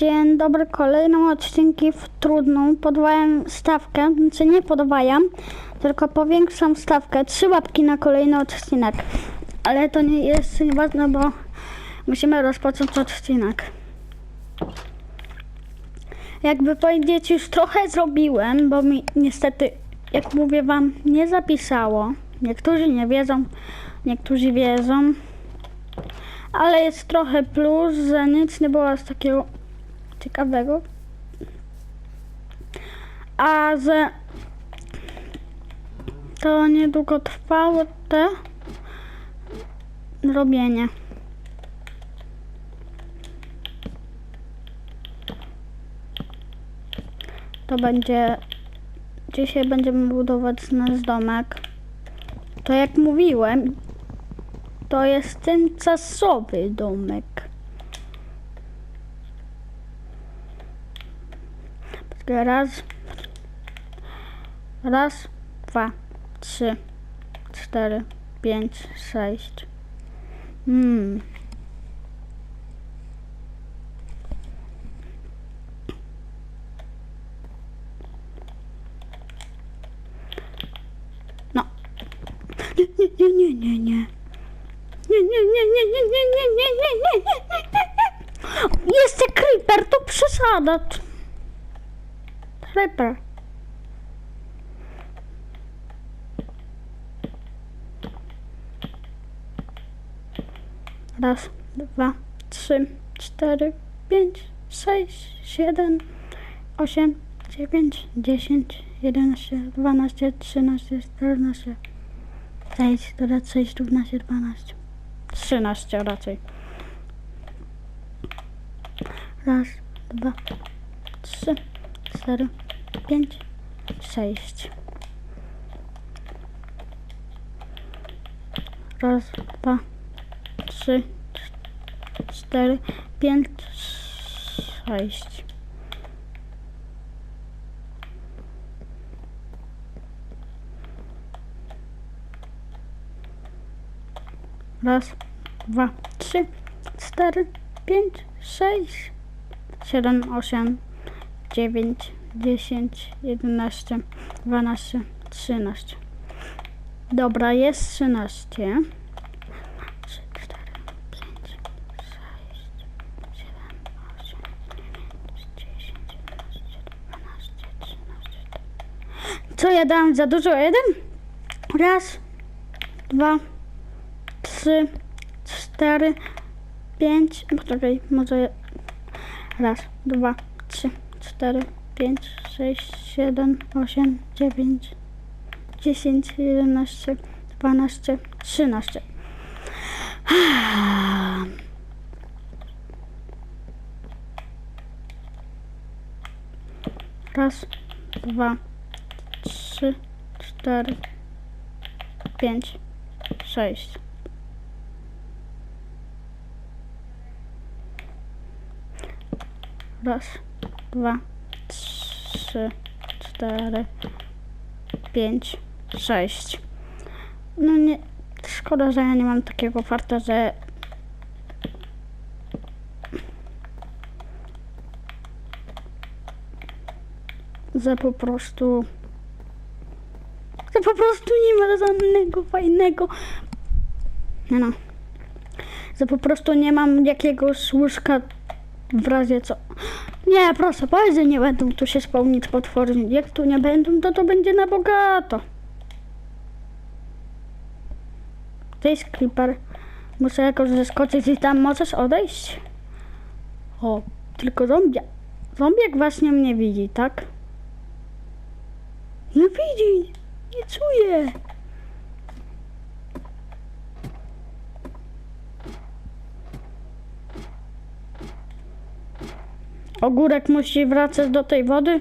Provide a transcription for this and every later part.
Dzień dobry, kolejne odcinki w trudną. Podwajam stawkę, znaczy nie podwajam, tylko powiększam stawkę. Trzy łapki na kolejny odcinek. Ale to nie jest nieważne, bo musimy rozpocząć odcinek. Jakby powiedzieć, już trochę zrobiłem, bo mi niestety, jak mówię wam, nie zapisało. Niektórzy nie wiedzą, niektórzy wiedzą. Ale jest trochę plus, że nic nie było z takiego ciekawego. A że to niedługo trwało te robienie. To będzie. Dzisiaj będziemy budować nasz domek. To jak mówiłem, to jest tymczasowy domek. Raz. Raz, dwa, trzy, cztery, pięć, sześć. Hmm. No. Nie, nie, nie, nie, nie. Nie, nie, nie, nie, nie, nie, nie, nie, nie, nie, nie. Jeszcze creeper, to przesada. Creeper. Raz, dwa, trzy, cztery, pięć, sześć, siedem, osiem, dziewięć, dziesięć, jedenaście, dwanaście, trzynaście, czternaście. Sześć, dodać sześć równa się dwanaście. Trzynaście raczej. Raz, dwa, trzy, cztery, pięć, sześć. Raz, dwa, trzy, cz- cztery, pięć, sześć. Raz, dwa, trzy, cztery, pięć, sześć, siedem, osiem, dziewięć, dziesięć, jedenaście, dwanaście, trzynaście. Dobra, jest trzynaście. Trzy, cztery, pięć, sześć, siedem, osiem, dziewięć, dziesięć, jedenaście, dwanaście, trzynaście. Co ja dałem za dużo? Jeden? Raz, dwa, trzy, cztery, pięć, poczekaj, może raz, dwa, 4, 5, 6, 7, 8, 9, 10, 11, 12, 13. Raz, dwa, trzy, cztery, pięć, sześć. Raz, dwa, trzy, cztery, pięć, sześć. No nie, szkoda, że ja nie mam takiego farta, że że po prostu że po prostu nie ma żadnego fajnego nie no że po prostu nie mam jakiegoś łóżka w razie co. Nie, proszę, powiedz, że nie będą tu się spełnić potwory. Jak tu nie będą, to to będzie na bogato. To jest creeper. Muszę jakoś zeskoczyć i tam możesz odejść. O, tylko zombie. Zombiak właśnie mnie widzi, tak? Nie widzi, nie czuje. Ogórek musi wracać do tej wody?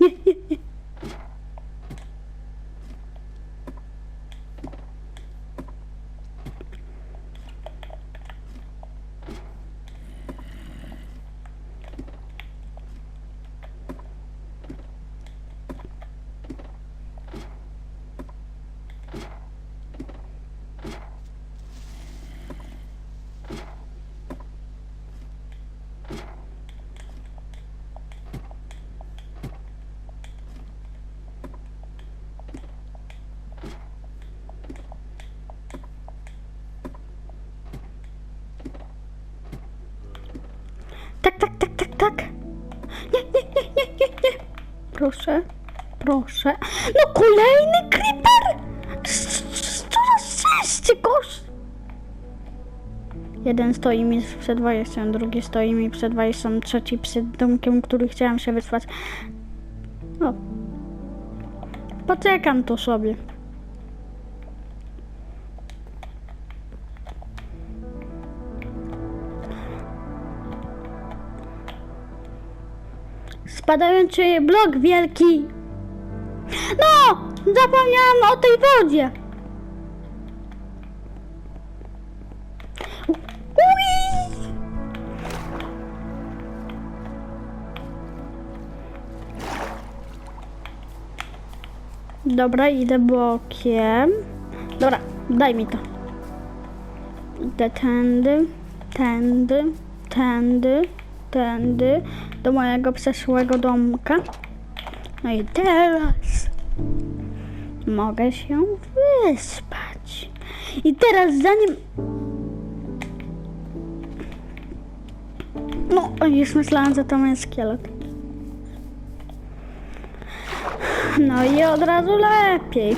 Nie, nie, nie. Tak, tak, tak, tak. Nie, nie, nie, nie, nie, nie. Proszę, proszę. No kolejny creeper! Coraz częściej gość. Jeden stoi mi przed wejściem, drugi stoi mi przed wejściem, trzeci przed domkiem, który chciałam się wysłać. No. Poczekam tu sobie. Spadający blok wielki. No! Zapomniałam o tej wodzie. Ui! Dobra, idę bokiem. Dobra, daj mi to. Idę tędy, tędy, tędy, tędy do mojego przeszłego domka. No i teraz mogę się wyspać. I teraz zanim... No, już myślałam, że to mój szkielet. No i od razu lepiej.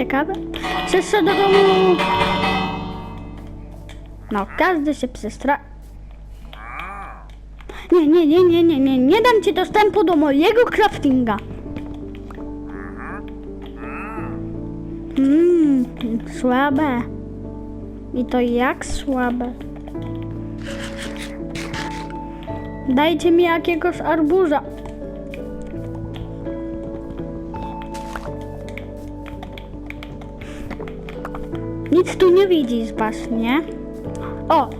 Ciekawe. Przyszedł do domu. No, każdy się przestra... Nie, nie, nie, nie, nie, nie, nie dam ci dostępu do mojego craftinga. Mmm, słabe. I to jak słabe. Dajcie mi jakiegoś arbuza. Nic tu nie widzisz właśnie. O,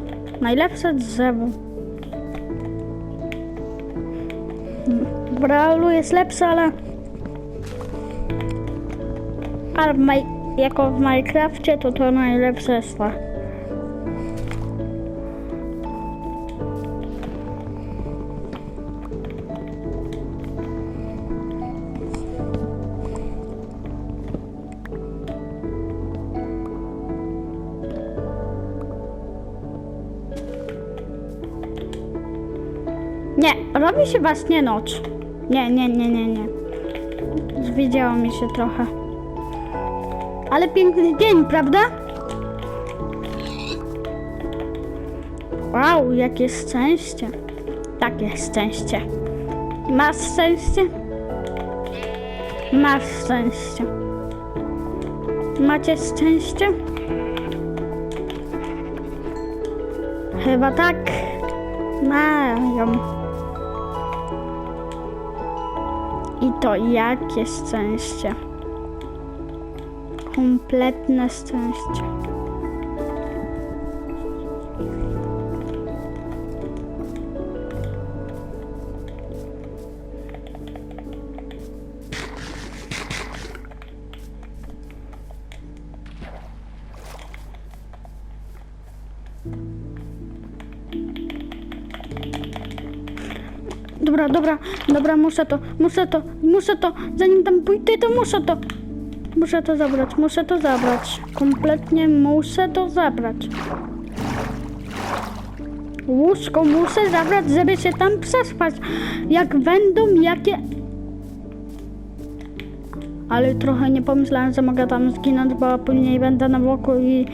najlepsze drzewo. Braulu jest lepsze, ale... Ale w jako w Minecrafcie to to najlepsze jest robi się właśnie noc. Nie, nie, nie, nie, nie. Zwiedziało mi się trochę. Ale piękny dzień, prawda? Wow, jakie szczęście. Takie szczęście. Masz szczęście? Masz szczęście. Macie szczęście? Chyba tak. Mają. I to jakie szczęście. Kompletne szczęście. Dobra, muszę to, muszę to, muszę to, zanim tam pójdę, to muszę to. Muszę to zabrać, muszę to zabrać. Kompletnie muszę to zabrać. Łóżko muszę zabrać, żeby się tam przespać. Jak będą jakie... Ale trochę nie pomyślałem, że mogę tam zginąć, bo później będę na boku i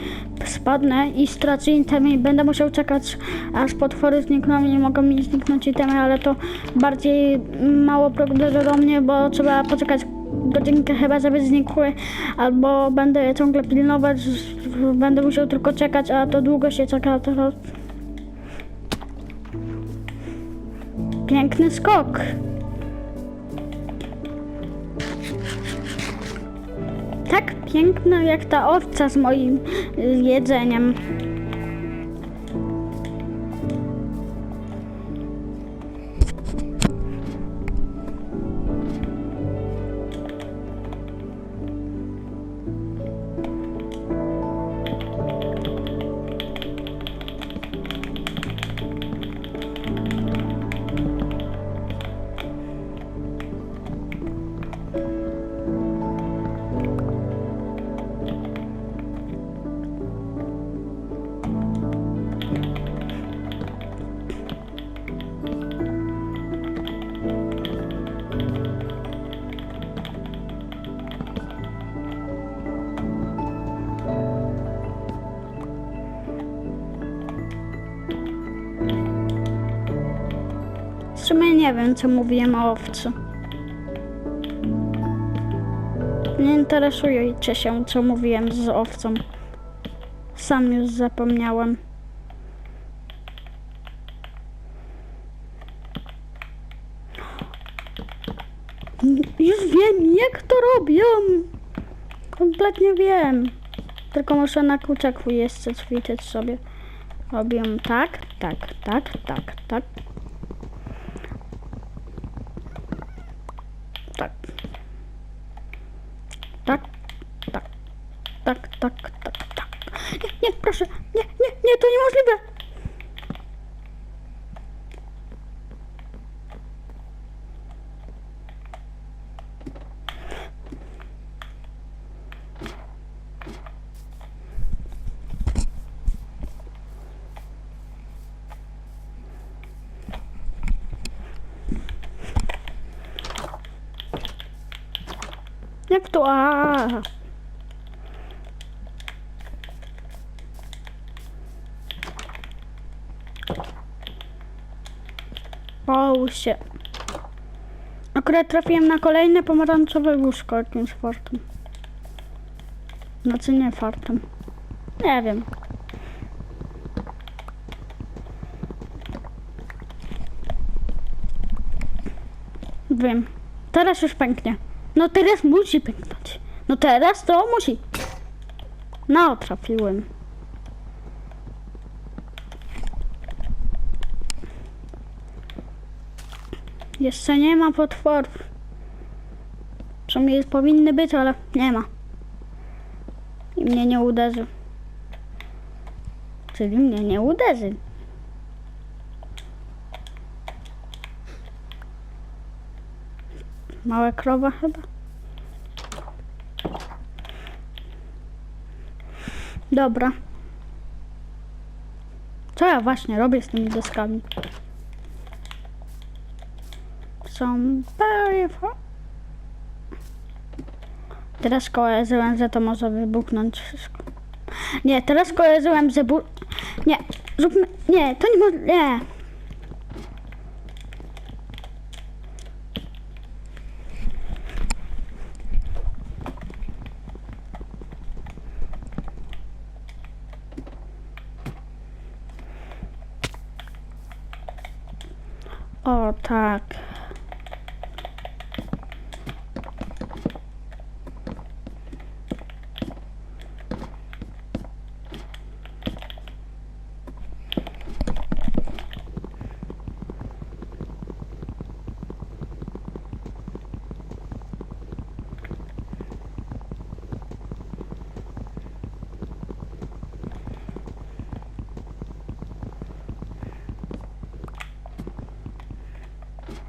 spadnę i stracę itemy i będę musiał czekać, aż potwory znikną i nie mogą mi zniknąć itemy, ale to bardziej mało prawdopodobnie, bo trzeba poczekać godzinkę chyba, żeby znikły, albo będę je ciągle pilnować, będę musiał tylko czekać, a to długo się czeka, to... Piękny skok. Piękna jak ta owca z moim y, jedzeniem. Nie wiem, co mówiłem o owcy. Nie interesujecie się, co mówiłem z owcą. Sam już zapomniałem. Już wiem, jak to robią. Kompletnie wiem. Tylko muszę na kuczaku jeszcze ćwiczyć sobie. Robię tak, tak, tak, tak, tak. Tak. Tak, tak, tak, tak, tak, tak. Nie, nie, proszę, nie, nie, nie, to niemożliwe. Jak to? A. O się. Akurat trafiłem na kolejne pomarańczowe łóżko jakimś fartem. Znaczy nie fartem. Nie wiem. Wiem. Teraz już pęknie. No teraz musi pęknąć. No teraz to musi. No, trafiłem. Jeszcze nie ma potworów. Przynajmniej powinny być, ale nie ma. I mnie nie uderzy. Czyli mnie nie uderzy. Mała krowa chyba. Dobra. Co ja właśnie robię z tymi deskami? Są far. Teraz kojarzyłem, że to może wybuchnąć wszystko. Nie, teraz kojarzyłem, że bu... Nie, zróbmy... Nie, to nie może... Nie. O, tak.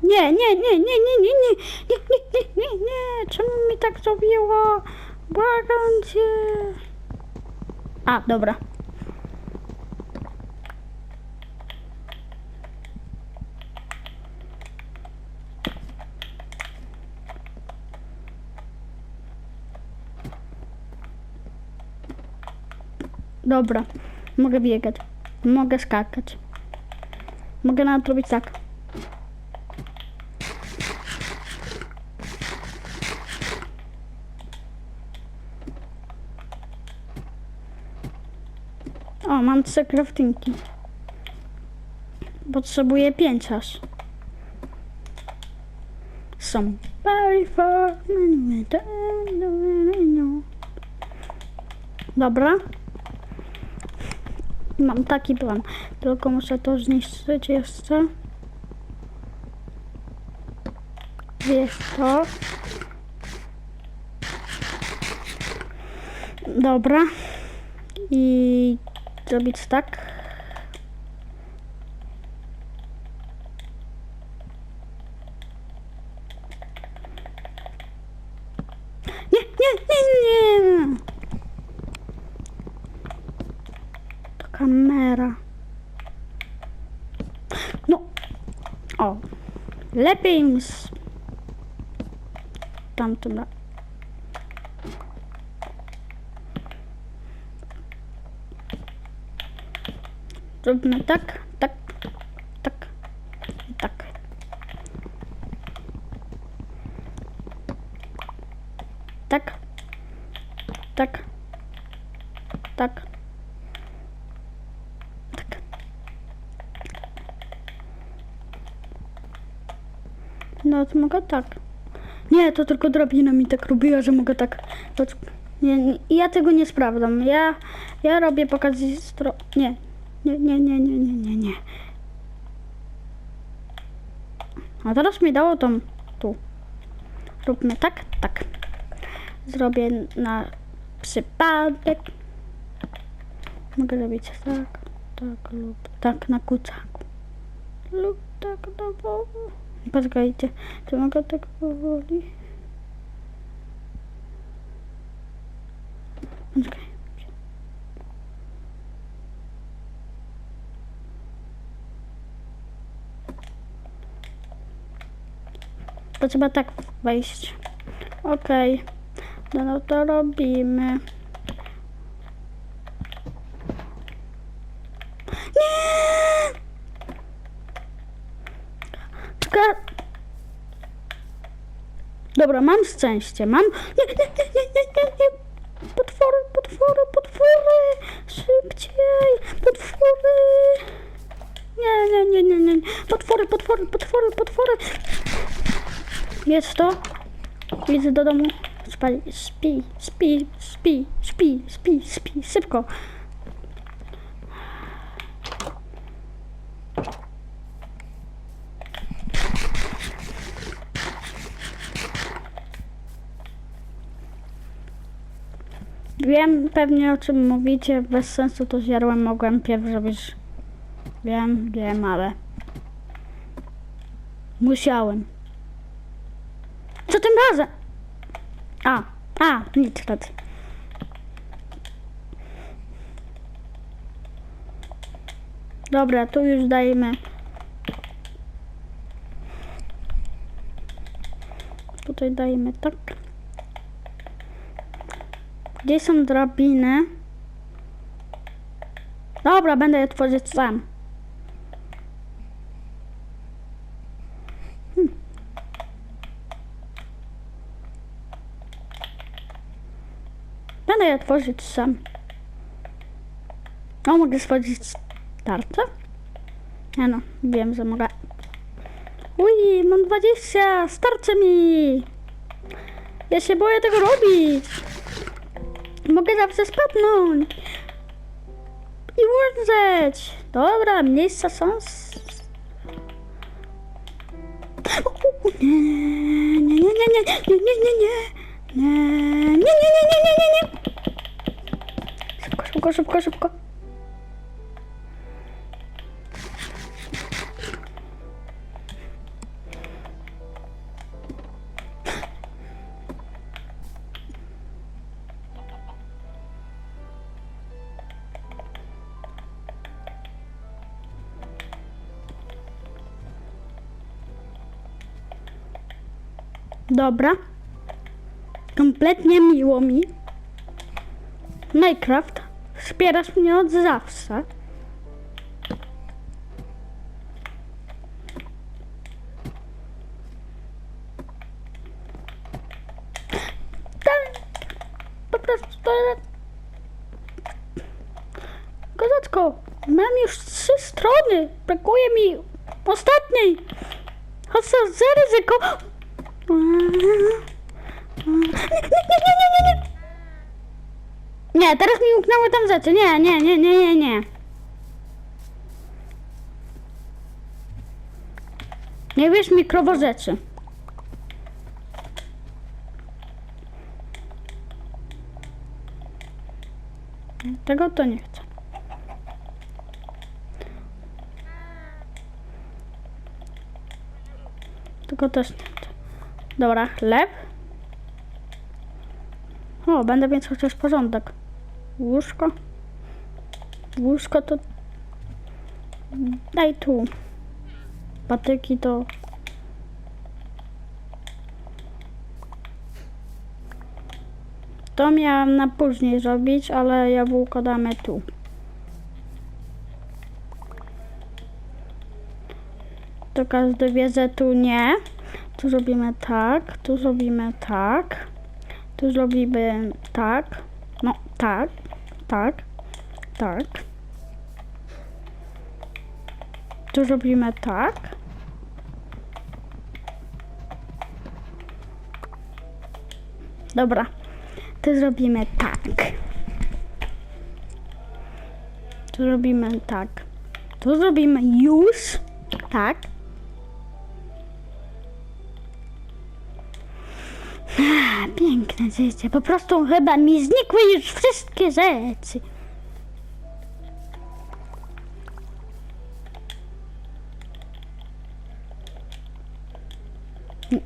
Nie, nie, nie, nie, nie, nie, nie, nie, nie, nie, nie, nie, czemu mi tak zrobiło? Błagam cię. A, dobra. Dobra, mogę biegać, mogę skakać. Mogę nawet robić tak. O, mam trzy craftingi. Potrzebuję pięć aż. Są. Dobra. Mam taki plan. Tylko muszę to zniszczyć jeszcze. Jest to. Dobra. I zrobić tak. Nie, nie, nie, nie. To kamera. No. O. Lepiej niż tamtym razem. Zróbmy tak, tak, tak, tak. Tak, tak, tak, tak. No to mogę tak. Nie, to tylko drabina mi tak robiła, że mogę tak. Nie, nie, ja tego nie sprawdzam. Ja, ja robię pokaz z Nie, nie, nie, nie, nie, nie, nie, nie. A teraz mi dało tą tu. Róbmy tak, tak. Zrobię na przypadek. Mogę zrobić tak, tak lub tak na kucaku. Lub tak na boku. Poczekajcie, czy mogę tak powoli? Poczekaj. To trzeba tak wejść. Okej. No, no to robimy. Nie! Czekaj. Dobra, mam szczęście. Mam. Nie, nie, nie, nie, nie, nie, nie. Potwory, potwory, potwory. Szybciej. Potwory. Nie, nie, nie, nie, nie. Potwory, potwory, potwory, potwory. Jest to. Widzę do domu. Spali, spi, spi, spi, spi, spi, spi, szybko. Wiem pewnie o czym mówicie, bez sensu to zjadłem, mogłem pierw zrobić. Wiem, wiem, ale... Musiałem. Co tym razem? A, a, nic racji. Dobra, tu już dajemy. Tutaj dajemy tak. Gdzie są drabiny? Dobra, będę je tworzyć sam. Będę je tworzyć sam. O, mogę stworzyć tarczę? Nie no, wiem, że mogę. Uj, mam 20, starczy mi! Ja się boję tego robić. Mogę zawsze spadnąć. I umrzeć. Dobra, miejsca są... o, Nie, nie, nie, nie, nie, nie, nie, nie, nie. Nie, nie, nie, nie, nie, nie, nie. Szybko, szybko, szybko, szybko. Dobra. Kompletnie miło mi. Minecraft, wspierasz mnie od zawsze. Tak, po prostu to... Kozacko, mam już trzy strony. Brakuje mi ostatniej. Chodź za ryzyko. Nie, nie, nie, nie, nie, nie. Nie, teraz mi uknęły tam rzeczy. Nie, nie, nie, nie, nie, nie. Nie wiesz mikrowo rzeczy. Tego to nie chcę. Tego też nie chcę. Dobra, chleb. O, będę mieć chociaż porządek. Łóżko. Łóżko to... Daj tu. Patyki to... To miałam na później zrobić, ale jabłko damy tu. To każdy wie, że tu nie. Tu zrobimy tak, tu zrobimy tak. Tu zrobimy tak. Tak, tak, tak. Tu robimy tak. Dobra, to zrobimy tak. Tu robimy tak. Tu zrobimy już tak. Życie. Po prostu chyba mi znikły już wszystkie rzeczy.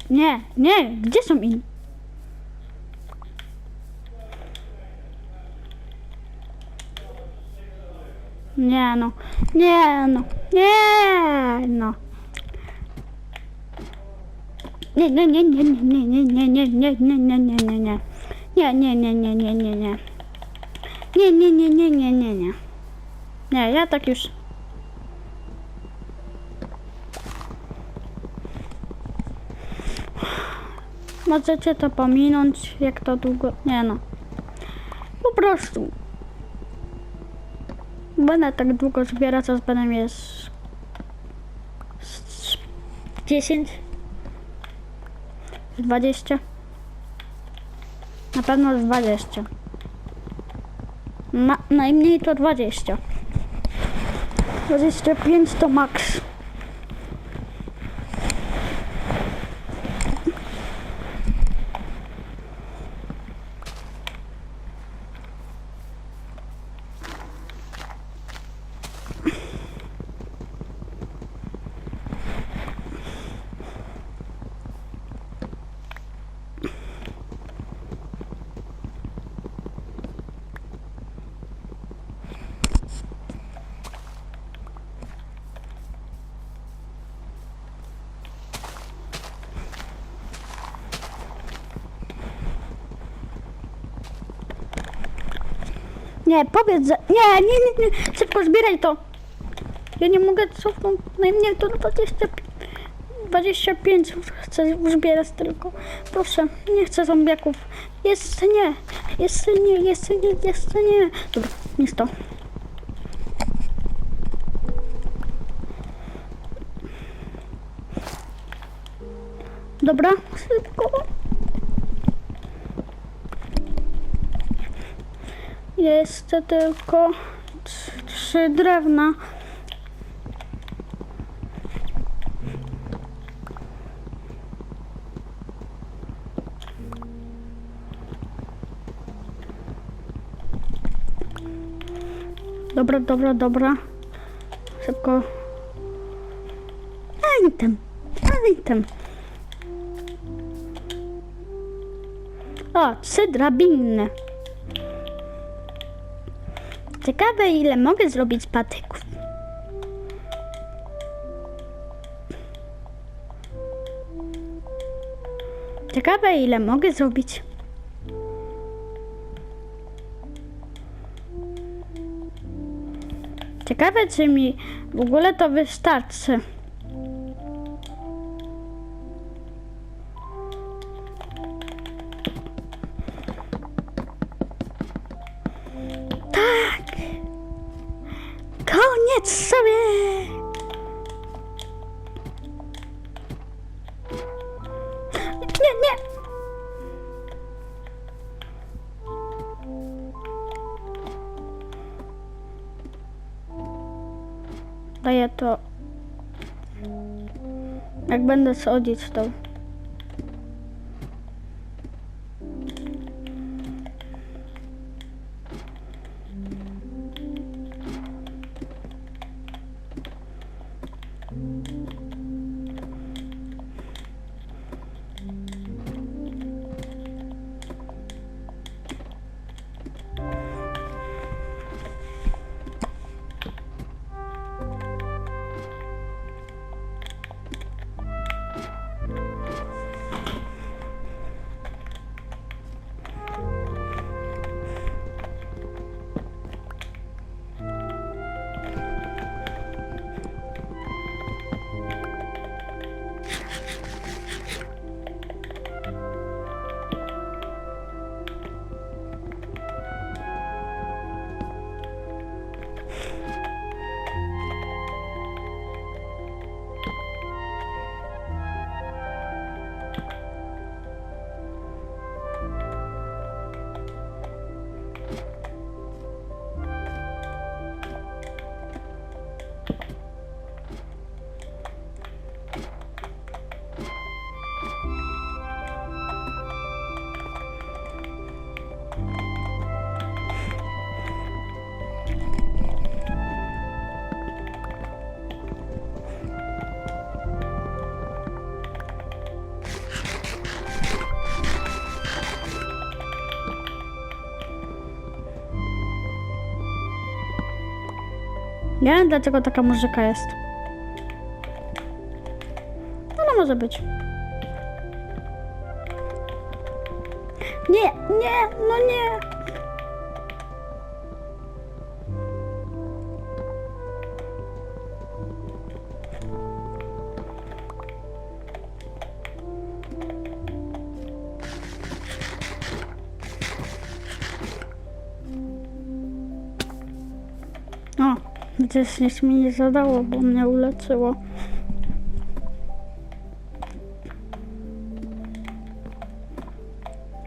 Nie, nie, gdzie są inni? Nie no, nie no, nie no. Nie, nie, nie, nie, nie, nie, nie, nie, nie, nie, nie, nie, nie, nie. Nie, nie, nie, nie, nie, nie, nie. Nie, nie, nie, nie, nie, nie, nie. Nie, ja tak już. Możecie to pominąć, jak to długo. Nie no. Po prostu. Będę tak długo zbierać, aż będę mieć. z- z 10 20 Na pewno z 20 Ma, Najmniej to 20 25 to maks Nie, powiedz, że... Nie, nie, nie, nie, szybko zbieraj to. Ja nie mogę cofnąć, najmniej to 20, 25 chcę zbierać tylko. Proszę, nie chcę zombiaków. Jeszcze nie, jeszcze nie, jeszcze nie, jeszcze nie. Dobra, nic to. Dobra, szybko. Jeszcze tylko tr- trzy drewna. Dobra, dobra, dobra. Szybko. Item, item. O, trzy drabiny. Ciekawe ile mogę zrobić patyków. Ciekawe ile mogę zrobić. Ciekawe czy mi w ogóle to wystarczy. Nie, nie! Daję to. Jak będę schodzić, to. Wiem, dlaczego taka muzyka jest. Ale może być. Nie, nie, no nie. Widzisz, nic mi nie zadało, bo mnie uleczyło.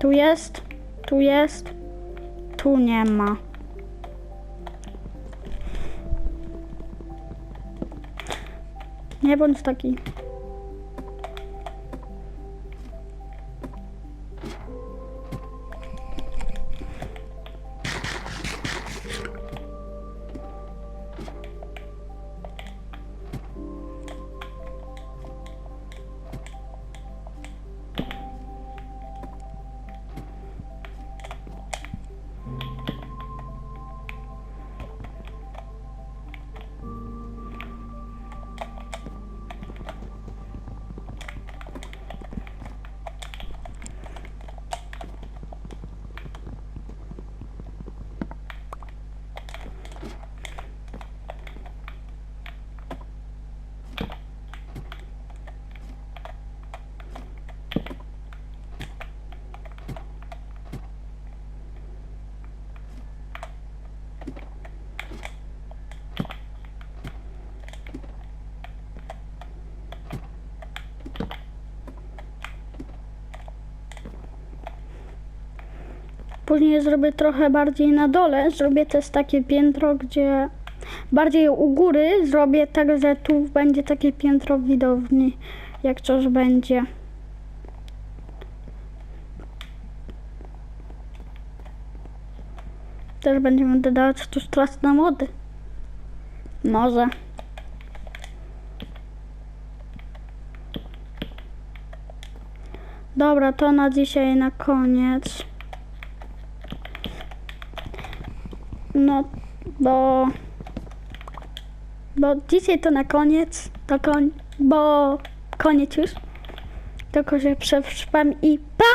Tu jest, tu jest, tu nie ma. Nie bądź taki. Później zrobię trochę bardziej na dole. Zrobię też takie piętro, gdzie bardziej u góry zrobię tak, że tu będzie takie piętro widowni, jak coś będzie. Też będziemy dodawać tu straszne mody. Może. Dobra, to na dzisiaj na koniec. No, bo. Bo dzisiaj to na koniec. To koń, bo koniec już. Tylko się przetrwam i pa!